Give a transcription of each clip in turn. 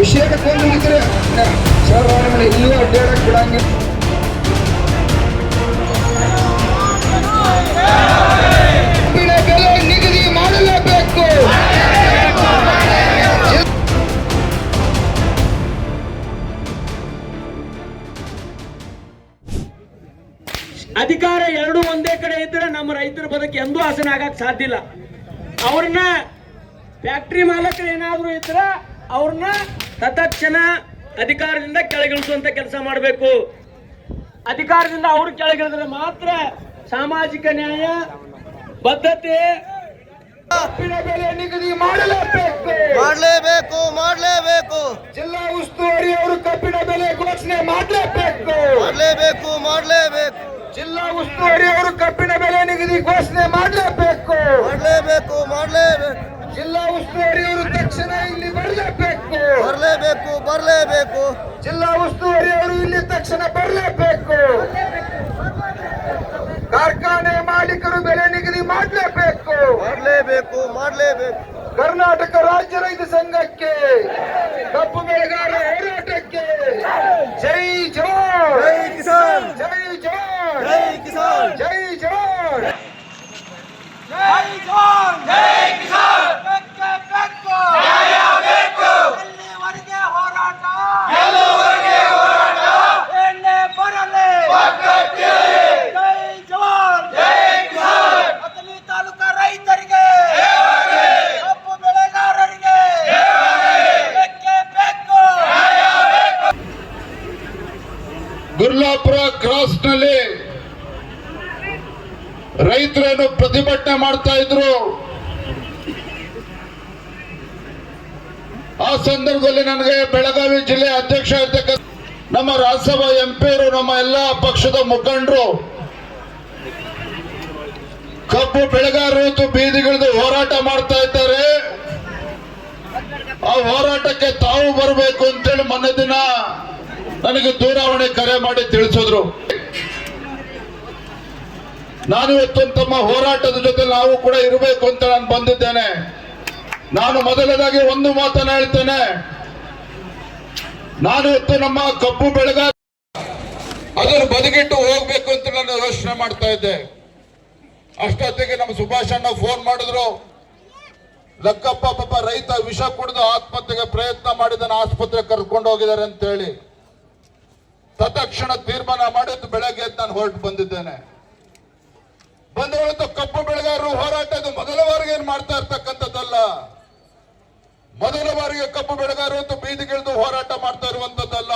ವಿಷಯಕ್ಕೆ ಕೊಂಡು ಹೋಗಿದ್ರೆ ಸರ್ ನಮ್ಮನ್ನ ಇಲ್ಲೂ ಅಡ್ಡಾಡಕ್ ಬಿಡಂಗಿಲ್ಲ ಬೆಲೆ ನಿಗದಿ ಮಾಡಲೇಬೇಕು. ಅಧಿಕಾರ ಎರಡು ಒಂದೇ ಕಡೆ ಇದ್ರೆ ನಮ್ಮ ರೈತರ ಬದುಕು ಎಂದೂ ಆಸನ ಆಗಕ್ ಸಾಧ್ಯ ಇಲ್ಲ. ಅವ್ರನ್ನ ಫ್ಯಾಕ್ಟ್ರಿ ಮಾಲಕರು ಏನಾದ್ರು ಇದ್ರ ಅವ್ರನ್ನ ತತ್ಕ್ಷಣ ಅಧಿಕಾರದಿಂದ ಕೆಳಗಿಳಿಸುವಂತ ಕೆಲಸ ಮಾಡಬೇಕು. ಅಧಿಕಾರದಿಂದ ಅವರು ಕೆಳಗಿಳಿದ್ರೆ ಮಾತ್ರ ಸಾಮಾಜಿಕ ನ್ಯಾಯ ಬದ್ಧತೆ ಬೆಲೆ ನಿಗದಿ ಮಾಡಲೇಬೇಕು. ಮಾಡಲೇಬೇಕು ಮಾಡಲೇಬೇಕು. ಜಿಲ್ಲಾ ಉಸ್ತುವಾರಿ ಅವರು ಕಬ್ಬಿಣ ಬೆಲೆ ಘೋಷಣೆ ಮಾಡಲೇಬೇಕು. ಮಾಡಲೇಬೇಕು ಮಾಡಲೇಬೇಕು. ಜಿಲ್ಲಾ ಉಸ್ತುವಾರಿ ಅವರು ಕಬ್ಬಿಣ ಬೆಲೆ ನಿಗದಿ ಘೋಷಣೆ ಮಾಡಲೇಬೇಕು ಮಾಡಲೇಬೇಕು ಮಾಡಲೇಬೇಕು ಜಿಲ್ಲಾ ಉಸ್ತುವಾರಿ ಅವರು ತಕ್ಷಣ ಇಲ್ಲಿ ಬರಲೇಬೇಕು ಬರಲೇಬೇಕು ಬರಲೇಬೇಕು ಜಿಲ್ಲಾ ಉಸ್ತುವಾರಿ ಅವರು ಇಲ್ಲಿ ತಕ್ಷಣ ಬರಲೇಬೇಕು ಕಾರ್ಖಾನೆ ಮಾಲೀಕರು ಬೆಲೆ ನಿಗದಿ ಮಾಡಲೇಬೇಕು ಮಾಡಲೇಬೇಕು ಮಾಡಲೇಬೇಕು ಕರ್ನಾಟಕ ರಾಜ್ಯ ರೈತ ಸಂಘಕ್ಕೆ ಕಬ್ಬು ಬೆಳೆಗಾರರ ಹೋರಾಟಕ್ಕೆ ಜೈ ಜವಾನ್ ಜೈ ಕಿಸಾನ್ ಜೈ ಜವಾನ್ ಜೈ ಕಿಸಾನ್ ಜೈ ಜವಾನ್ ತಾಲೂಕಾ ರೈತರಿಗೆ ಕಬ್ಬು ಬೆಳೆಗಾರರಿಗೆ ಬೇಕೇ ಬೇಕು ಗುರ್ಲಾಪುರ ಕ್ರಾಸ್ನಲ್ಲಿ ರೈತರೇನು ಪ್ರತಿಭಟನೆ ಮಾಡ್ತಾ ಇದ್ರು? ಆ ಸಂದರ್ಭದಲ್ಲಿ ನನಗೆ ಬೆಳಗಾವಿ ಜಿಲ್ಲೆ ಅಧ್ಯಕ್ಷ ಇರ್ತಕ್ಕಂಥ ನಮ್ಮ ರಾಜ್ಯಸಭಾ ಎಂಪಿಯರು ನಮ್ಮ ಎಲ್ಲ ಪಕ್ಷದ ಮುಖಂಡರು, ಕಬ್ಬು ಬೆಳೆಗಾರರು ಬೀದಿಗಿಳಿದು ಹೋರಾಟ ಮಾಡ್ತಾ ಇದ್ದಾರೆ. ಆ ಹೋರಾಟಕ್ಕೆ ತಾವು ಬರಬೇಕು ದಿನ ನನಗೆ ದೂರವಾಣಿ ಕರೆ ಮಾಡಿ ತಿಳಿಸಿದ್ರು. ನಾನು ಇವತ್ತು ತಮ್ಮ ಹೋರಾಟದ ಜೊತೆ ನಾವು ಕೂಡ ಇರಬೇಕು ಅಂತ ನಾನು ಬಂದಿದ್ದೇನೆ. ನಾನು ಮೊದಲನೇದಾಗಿ ಒಂದು ಮಾತನ್ನ ಹೇಳ್ತೇನೆ. ನಾನು ಇವತ್ತು ನಮ್ಮ ಕಬ್ಬು ಬೆಳೆಗ ಅದನ್ನು ಬದುಕಿಟ್ಟು ಹೋಗ್ಬೇಕು ಅಂತ ನಾನು ಯೋಚನೆ ಮಾಡ್ತಾ ಇದ್ದೆ. ಅಷ್ಟೊತ್ತಿಗೆ ನಮ್ಮ ಸುಭಾಷ್ ಅಣ್ಣ ಫೋನ್ ಮಾಡಿದ್ರು. ಲಕ್ಕಪ್ಪ ಪಾಪ ರೈತ ವಿಷ ಕುಡಿದು ಆತ್ಮಹತ್ಯೆಗೆ ಪ್ರಯತ್ನ ಮಾಡಿದನ ಆಸ್ಪತ್ರೆ ಕರ್ಕೊಂಡು ಹೋಗಿದ್ದಾರೆ ಅಂತ ಹೇಳಿ ತತ್ಕ್ಷಣ ತೀರ್ಮಾನ ಮಾಡಿದ್ದು ಬೆಳಗ್ಗೆ ನಾನು ಹೊರಟು ಬಂದಿದ್ದೇನೆ. ಬಂದವಳಂತ ಕಪ್ಪು ಬೆಳೆಗಾರರು ಹೋರಾಟ ಇದು ಮೊದಲ ಬಾರಿಗೆ ಏನ್ ಮಾಡ್ತಾ ಇರ್ತಕ್ಕಂಥದ್ದಲ್ಲ. ಮೊದಲ ಬಾರಿಗೆ ಕಬ್ಬು ಬೆಳೆಗಾರರು ಅಂತ ಬೀದಿಗಿಳಿದು ಹೋರಾಟ ಮಾಡ್ತಾ ಇರುವಂತದ್ದಲ್ಲ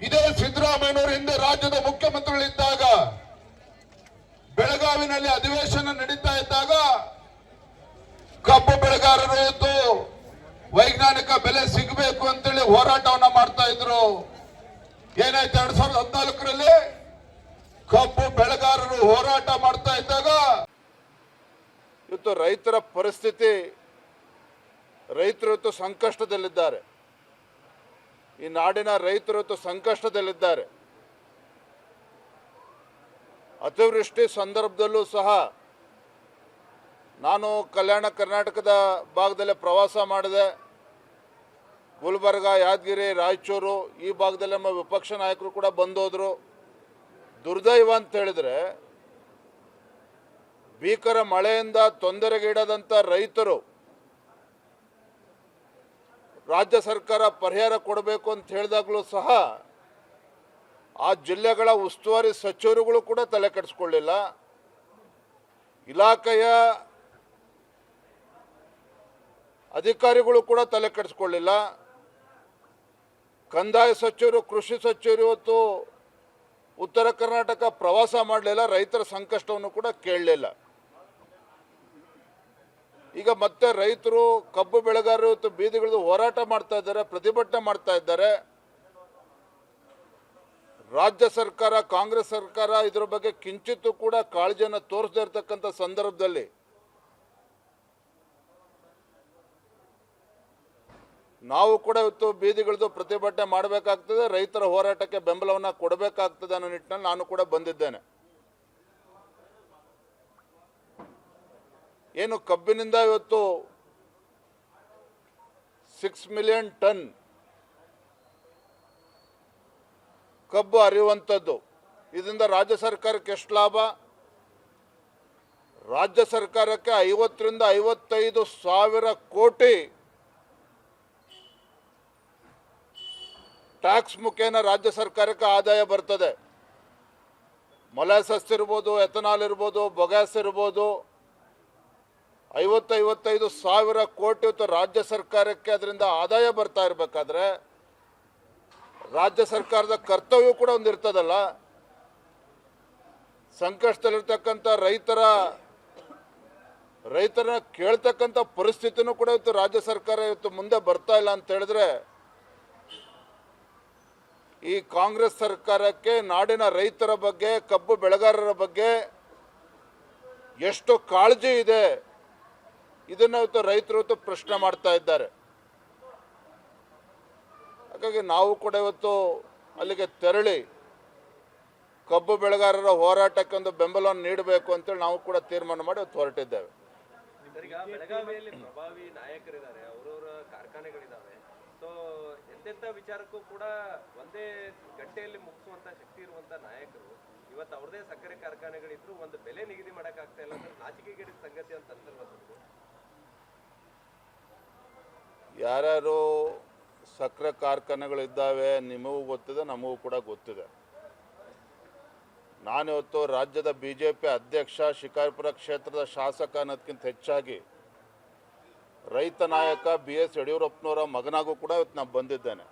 ಇದೇ ಸಿದ್ದರಾಮಯ್ಯನವರು ಹಿಂದೆ ರಾಜ್ಯದ ಮುಖ್ಯಮಂತ್ರಿಗಳಿದ್ದಾಗ, ಬೆಳಗಾವಿನಲ್ಲಿ ಅಧಿವೇಶನ ನಡೀತಾ ಇದ್ದಾಗ ಕಬ್ಬು ಬೆಳೆಗಾರರು ವೈಜ್ಞಾನಿಕ ಬೆಲೆ ಸಿಗಬೇಕು ಅಂತೇಳಿ ಹೋರಾಟವನ್ನ ಮಾಡ್ತಾ ಇದ್ರು. ಏನಾಯ್ತು ಎರಡ್ ಸಾವಿರದ ಹದಿನಾಲ್ಕರಲ್ಲಿ? ಕಬ್ಬು ಬೆಳೆಗಾರರು ಹೋರಾಟ ಮಾಡ್ತಾ ಇದ್ದಾಗ ಇವತ್ತು ರೈತರ ಪರಿಸ್ಥಿತಿ, ರೈತರು ಇವತ್ತು ಸಂಕಷ್ಟದಲ್ಲಿದ್ದಾರೆ. ಈ ನಾಡಿನ ರೈತರು ಇವತ್ತು ಸಂಕಷ್ಟದಲ್ಲಿದ್ದಾರೆ. ಅತಿವೃಷ್ಟಿ ಸಂದರ್ಭದಲ್ಲೂ ಸಹ ನಾನು ಕಲ್ಯಾಣ ಕರ್ನಾಟಕದ ಭಾಗದಲ್ಲಿ ಪ್ರವಾಸ ಮಾಡಿದೆ. ಗುಲ್ಬರ್ಗ, ಯಾದಗಿರಿ, ರಾಯಚೂರು ಈ ಭಾಗದಲ್ಲಿ ನಮ್ಮ ವಿಪಕ್ಷ ನಾಯಕರು ಕೂಡ ಬಂದೋದ್ರು. ದುರ್ದೈವ ಅಂತ ಹೇಳಿದ್ರೆ ಭೀಕರ ಮಳೆಯಿಂದ ತೊಂದರೆಗೀಡಾದಂಥ ರೈತರು ರಾಜ್ಯ ಸರ್ಕಾರ ಪರಿಹಾರ ಕೊಡಬೇಕು ಅಂತ ಹೇಳಿದಾಗಲೂ ಸಹ ಆ ಜಿಲ್ಲೆಗಳ ಉಸ್ತುವಾರಿ ಸಚಿವರುಗಳು ಕೂಡ ತಲೆ ಕೆಡಿಸ್ಕೊಳ್ಳಿಲ್ಲ. ಇಲಾಖೆಯ ಅಧಿಕಾರಿಗಳು ಕೂಡ ತಲೆ ಕೆಡಿಸ್ಕೊಳ್ಳಿಲ್ಲ. ಕಂದಾಯ ಸಚಿವರು, ಕೃಷಿ ಸಚಿವರು ಇವತ್ತು ಉತ್ತರ ಕರ್ನಾಟಕ ಪ್ರವಾಸ ಮಾಡಲಿಲ್ಲ, ರೈತರ ಸಂಕಷ್ಟವನ್ನು ಕೂಡ ಕೇಳಲಿಲ್ಲ. ಈಗ ಮತ್ತೆ ರೈತರು, ಕಬ್ಬು ಬೆಳೆಗಾರರು ಇವತ್ತು ಬೀದಿಗಿಳಿದು ಹೋರಾಟ ಮಾಡ್ತಾ ಇದ್ದಾರೆ, ಪ್ರತಿಭಟನೆ ಮಾಡ್ತಾ ಇದ್ದಾರೆ. ರಾಜ್ಯ ಸರ್ಕಾರ, ಕಾಂಗ್ರೆಸ್ ಸರ್ಕಾರ ಇದರ ಬಗ್ಗೆ ಕಿಂಚಿತ್ತು ಕೂಡ ಕಾಳಜಿಯನ್ನು ತೋರಿಸದೇ ಇರತಕ್ಕಂಥ ಸಂದರ್ಭದಲ್ಲಿ ನಾವು ಕೂಡ ಇವತ್ತು ಬೀದಿಗಳದ್ದು ಪ್ರತಿಭಟನೆ ಮಾಡಬೇಕಾಗ್ತದೆ, ರೈತರ ಹೋರಾಟಕ್ಕೆ ಬೆಂಬಲವನ್ನು ಕೊಡಬೇಕಾಗ್ತದೆ ಅನ್ನೋ ನಿಟ್ಟಿನಲ್ಲಿ ನಾನು ಕೂಡ ಬಂದಿದ್ದೇನೆ. ಏನು ಕಬ್ಬಿನಿಂದ ಇವತ್ತು ಸಿಕ್ಸ್ ಮಿಲಿಯನ್ ಟನ್ ಕಬ್ಬು ಅರಿಯುವಂಥದ್ದು ಇದರಿಂದ ರಾಜ್ಯ ಸರ್ಕಾರಕ್ಕೆ ಎಷ್ಟು ಲಾಭ? ರಾಜ್ಯ ಸರ್ಕಾರಕ್ಕೆ ಐವತ್ತರಿಂದ ಐವತ್ತೈದು ಸಾವಿರ ಕೋಟಿ ಟ್ಯಾಕ್ಸ್ ಮುಖೇನ ರಾಜ್ಯ ಸರ್ಕಾರಕ್ಕೆ ಆದಾಯ ಬರ್ತದೆ. ಮೊಲಾಸಸ್ ಇರ್ಬೋದು ಎಥನಾಲ್ ಇರ್ಬೋದು ಬೊಗ್ಯಾಸ್ ಇರ್ಬೋದು ಐವತ್ತೈವತ್ತೈದು ಸಾವಿರ ಕೋಟಿ ಇವತ್ತು ರಾಜ್ಯ ಸರ್ಕಾರಕ್ಕೆ ಅದರಿಂದ ಆದಾಯ ಬರ್ತಾ ಇರಬೇಕಾದ್ರೆ ರಾಜ್ಯ ಸರ್ಕಾರದ ಕರ್ತವ್ಯ ಕೂಡ ಒಂದು ಇರ್ತದಲ್ಲ. ಸಂಕಷ್ಟದಲ್ಲಿರ್ತಕ್ಕಂಥ ರೈತರ, ರೈತರನ್ನ ಕೇಳ್ತಕ್ಕಂಥ ಪರಿಸ್ಥಿತಿನೂ ಕೂಡ ಇವತ್ತು ರಾಜ್ಯ ಸರ್ಕಾರ ಇವತ್ತು ಮುಂದೆ ಬರ್ತಾ ಇಲ್ಲ ಅಂತ ಹೇಳಿದ್ರೆ ಈ ಕಾಂಗ್ರೆಸ್ ಸರ್ಕಾರಕ್ಕೆ, ನಾಡಿನ ರೈತರ ಬಗ್ಗೆ, ಕಬ್ಬು ಬೆಳೆಗಾರರ ಬಗ್ಗೆ ಎಷ್ಟು ಕಾಳಜಿ ಇದೆ, ಇದನ್ನು ಇವತ್ತು ರೈತರು ಪ್ರಶ್ನೆ ಮಾಡ್ತಾ ಇದ್ದಾರೆ. ಹಾಗಾಗಿ ನಾವು ಕೂಡ ಇವತ್ತು ಅಲ್ಲಿಗೆ ತೆರಳಿ, ಕಬ್ಬು ಬೆಳೆಗಾರರ ಹೋರಾಟಕ್ಕೆ ಒಂದು ಬೆಂಬಲವನ್ನು ನೀಡಬೇಕು ಅಂತೇಳಿ ನಾವು ಕೂಡ ತೀರ್ಮಾನ ಮಾಡಿ ಹೊರಟಿದ್ದೇವೆ. ಪ್ರಭಾವಿ ನಾಯಕರಿದ್ದಾರೆ, ಅವರವರ ಕಾರ್ಖಾನೆಗಳಿದ್ದಾವೆ ಎಂತೆಂಥ ವಿಚಾರಕ್ಕೂ ಕೂಡ ಒಂದೇ ಗಂಟೆಯಲ್ಲಿ ಮುಗಿಸುವಂತ ಶಕ್ತಿ ಇರುವಂತ ನಾಯಕರು, ಇವತ್ತು ಅವ್ರದೇ ಸಕ್ಕರೆ ಕಾರ್ಖಾನೆಗಳಿದ್ರು ಒಂದು ಬೆಲೆ ನಿಗದಿ ಮಾಡೋಕ್ಕಾಗ್ತಾ ಇಲ್ಲ ಅಂದ್ರೆ ನಾಚಿಕೆಗೇಡಿದ ಸಂಗತಿ ಅಂತ ಯಾರು ಯಾರ್ಯಾರು ಸಕ್ಕರೆ ಕಾರ್ಖಾನೆಗಳಿದ್ದಾವೆ ನಿಮಗೂ ಗೊತ್ತಿದೆ, ನಮಗೂ ಕೂಡ ಗೊತ್ತಿದೆ. ನಾನಿವತ್ತು ರಾಜ್ಯದ ಬಿ ಜೆ ಪಿ ಅಧ್ಯಕ್ಷ ಶಿಕಾರಿಪುರ ಕ್ಷೇತ್ರದ ಶಾಸಕ ಅನ್ನೋದಕ್ಕಿಂತ ಹೆಚ್ಚಾಗಿ ರೈತ ನಾಯಕ ಬಿ ಎಸ್ ಯಡಿಯೂರಪ್ಪನವರ ಮಗನಾಗೂ ಕೂಡ ಇವತ್ತು ನಾನು ಬಂದಿದ್ದೇನೆ.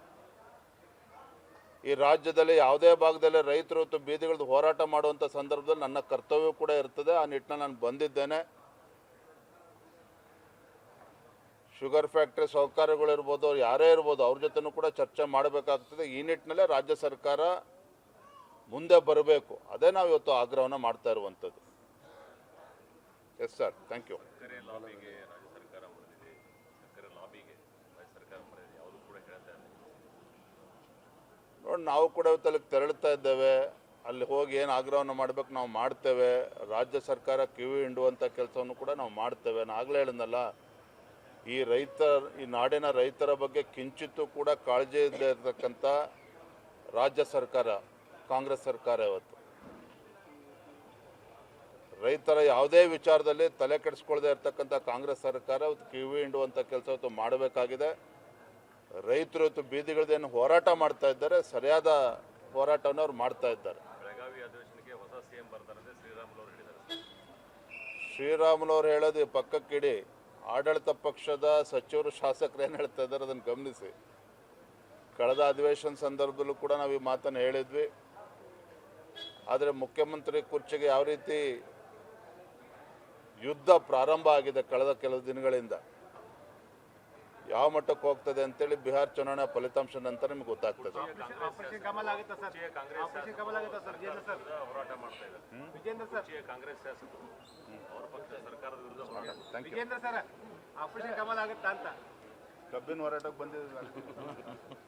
ಈ ರಾಜ್ಯದಲ್ಲಿ ಯಾವುದೇ ಭಾಗದಲ್ಲಿ ರೈತರು ಇವತ್ತು ಬೀದಿಗಳದ್ದು ಹೋರಾಟ ಮಾಡುವಂಥ ಸಂದರ್ಭದಲ್ಲಿ ನನ್ನ ಕರ್ತವ್ಯ ಕೂಡ ಇರ್ತದೆ. ಆ ನಿಟ್ಟಿನಲ್ಲಿ ನಾನು ಬಂದಿದ್ದೇನೆ. ಶುಗರ್ ಫ್ಯಾಕ್ಟ್ರಿ ಸಹಕಾರಿಗಳಿರ್ಬೋದು ಅವ್ರು ಯಾರೇ ಇರ್ಬೋದು, ಅವ್ರ ಜೊತೆನೂ ಕೂಡ ಚರ್ಚೆ ಮಾಡಬೇಕಾಗ್ತದೆ. ಈ ನಿಟ್ಟಿನಲ್ಲೇ ರಾಜ್ಯ ಸರ್ಕಾರ ಮುಂದೆ ಬರಬೇಕು. ಅದೇ ನಾವು ಇವತ್ತು ಆಗ್ರಹವನ್ನು ಮಾಡ್ತಾ ಇರುವಂಥದ್ದು ಎಸ್ ಸರ್ ಥ್ಯಾಂಕ್ ಯು ನೋಡಿ, ನಾವು ಕೂಡ ಇವತ್ತು ಅಲ್ಲಿಗೆ ತೆರಳುತ್ತಾ ಇದ್ದೇವೆ. ಅಲ್ಲಿ ಹೋಗಿ ಏನು ಆಗ್ರಹವನ್ನು ಮಾಡಬೇಕು ನಾವು ಮಾಡ್ತೇವೆ. ರಾಜ್ಯ ಸರ್ಕಾರ ಕಿವಿ ಹಿಂಡುವಂಥ ಕೆಲಸವನ್ನು ಕೂಡ ನಾವು ಮಾಡ್ತೇವೆ. ನಾನು ಆಗಲೇ ಹೇಳಿದ್ನಲ್ಲ, ಈ ರೈತ ಈ ನಾಡಿನ ರೈತರ ಬಗ್ಗೆ ಕಿಂಚಿತ್ತೂ ಕೂಡ ಕಾಳಜಿ ಇಲ್ಲದೆ ಇರತಕ್ಕಂಥ ರಾಜ್ಯ ಸರ್ಕಾರ, ಕಾಂಗ್ರೆಸ್ ಸರ್ಕಾರ ಇವತ್ತು. ರೈತರ ಯಾವುದೇ ವಿಚಾರದಲ್ಲಿ ತಲೆ ಕೆಡಿಸ್ಕೊಳ್ಳದೆ ಇರತಕ್ಕಂಥ ಕಾಂಗ್ರೆಸ್ ಸರ್ಕಾರ ಕಿವಿ ಹಿಂಡುವಂಥ ಕೆಲಸ ಇವತ್ತು ಮಾಡಬೇಕಾಗಿದೆ. ರೈತರು ಏನು ಹೋರಾಟ ಮಾಡ್ತಾ ಇದ್ದಾರೆ ಸರಿಯಾದ ಹೋರಾಟವನ್ನು ಅವ್ರು ಮಾಡ್ತಾ ಇದ್ದಾರೆ. ಬೆಳಗಾವಿ ಅಧಿವೇಶನಕ್ಕೆ ಹೊಸ ಸಿಎಂ ಬರ್ತಾರಂತೆ ಶ್ರೀರಾಮುಲು ಅವರು ಹೇಳಿದ್ದಾರೆ. ಶ್ರೀರಾಮುಲು ಅವ್ರು ಹೇಳೋದು ಪಕ್ಕಕ್ಕಿಡಿ ಆಡಳಿತ ಪಕ್ಷದ ಸಚಿವರು ಶಾಸಕರು ಏನು ಹೇಳ್ತಾ ಇದ್ದಾರೆ ಅದನ್ನು ಗಮನಿಸಿ. ಕಳೆದ ಅಧಿವೇಶನ ಸಂದರ್ಭದಲ್ಲೂ ಕೂಡ ನಾವು ಈ ಮಾತನ್ನು ಹೇಳಿದ್ವಿ. ಆದರೆ ಮುಖ್ಯಮಂತ್ರಿ ಕುರ್ಚಿಗೆ ಯಾವ ರೀತಿ ಯುದ್ಧ ಪ್ರಾರಂಭ ಆಗಿದೆ ಕಳೆದ ಕೆಲವು ದಿನಗಳಿಂದ ಯಾವ ಮಟ್ಟಕ್ಕೆ ಹೋಗ್ತದೆ ಅಂತೇಳಿ ಬಿಹಾರ್ ಚುನಾವಣೆ ಫಲಿತಾಂಶ ನಂತರ ನಿಮ್ಗೆ ಗೊತ್ತಾಗ್ತದೆ. ಕಬ್ಬಿನ ಹೋರಾಟಕ್ಕೆ ಬಂದಿದ್ದೀವಿ